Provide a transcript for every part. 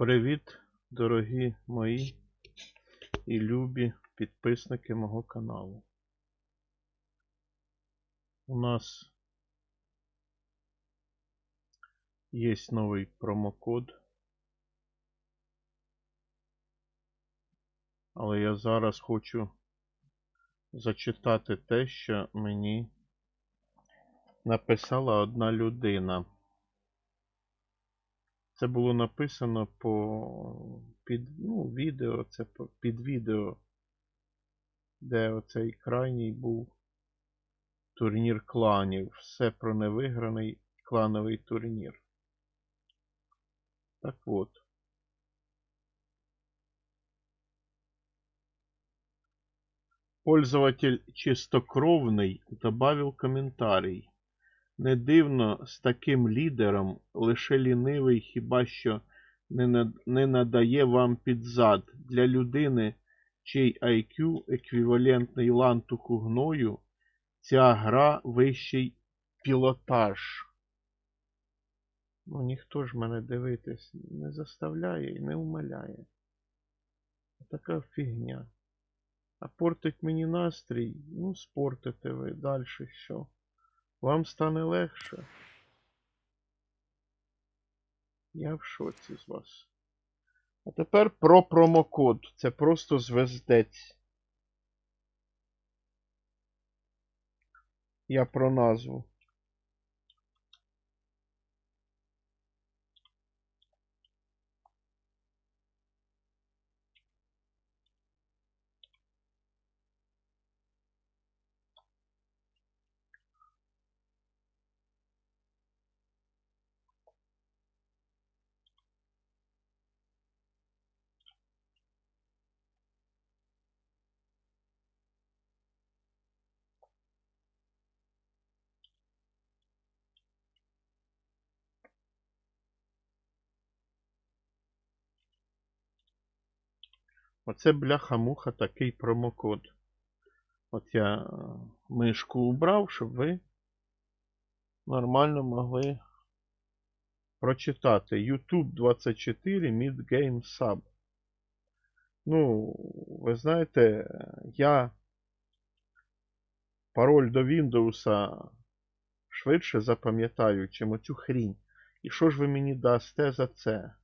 Привіт, дорогі мої і любі підписники мого каналу. У нас є новий промокод. Але я зараз хочу зачитати те, що мені написала одна людина. Це було написано по під ну, відео, це під відео, де оцей крайній був турнір кланів. Все про невиграний клановий турнір. Так от. Пользователь чистокровний добавил коментарій. Не дивно, з таким лідером лише лінивий хіба що не, над- не надає вам під зад. Для людини, чий IQ еквівалентний лантуху гною, ця гра вищий пілотаж. Ну, ніхто ж мене дивитись не заставляє і не умоляє. Така фігня. А портить мені настрій, ну, спортите ви далі що. Вам стане легше. Я в шоці з вас. А тепер про промокод. Це просто звездець. Я про назву. Оце бляха-муха такий промокод. От я е, мишку убрав, щоб ви нормально могли прочитати. YouTube 24 Midgame Sub. Ну, ви знаєте, я пароль до Windows швидше запам'ятаю, чим оцю хрінь. І що ж ви мені дасте за це?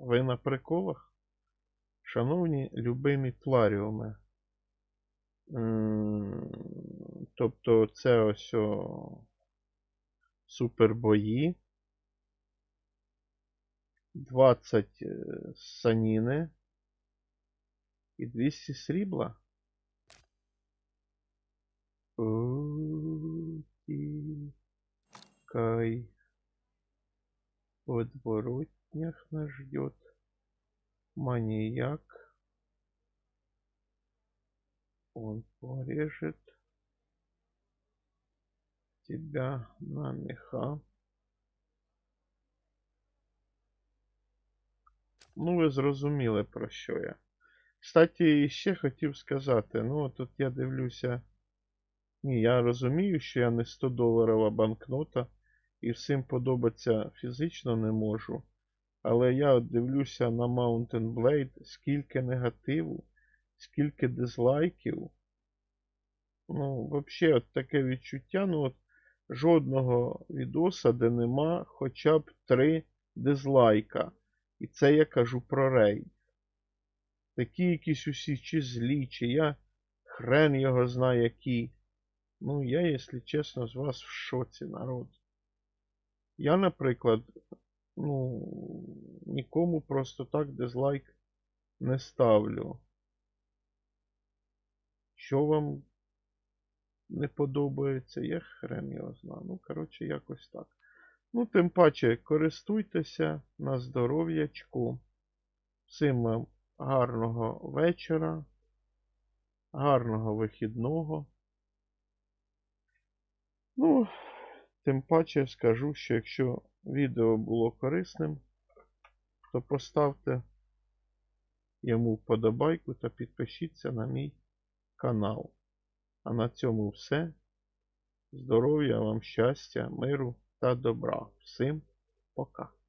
Ви на приколах? Шановні любимі пларіуми. Тобто це ось о, супербої. 20 е, саніни і 200 срібла. Подворотнях нас ждет маньяк. Он порежет тебя на меха. Ну, ви зрозуміли, про що я. Кстати, ще хотів сказати, ну, тут я дивлюся. Ні, я розумію, що я не 100 доларова банкнота і всім подобаться фізично не можу. Але я дивлюся на Mountain Blade, скільки негативу, скільки дизлайків. Ну, взагалі, от таке відчуття, ну от жодного відоса, де нема хоча б 3 дизлайка. І це я кажу про рейд. Такі якісь усі чи злі, чи я хрен його знає які. Ну, я, якщо чесно, з вас в шоці, народ. Я, наприклад, ну, нікому просто так дизлайк не ставлю. Що вам не подобається, я хрен його знаю. Ну, коротше, якось так. Ну, тим паче, користуйтеся на здоров'ячку. Всім вам гарного вечора, гарного вихідного. Ну, тим паче скажу, що якщо відео було корисним, то поставте йому вподобайку та підпишіться на мій канал. А на цьому все. Здоров'я вам, щастя, миру та добра. Всім пока.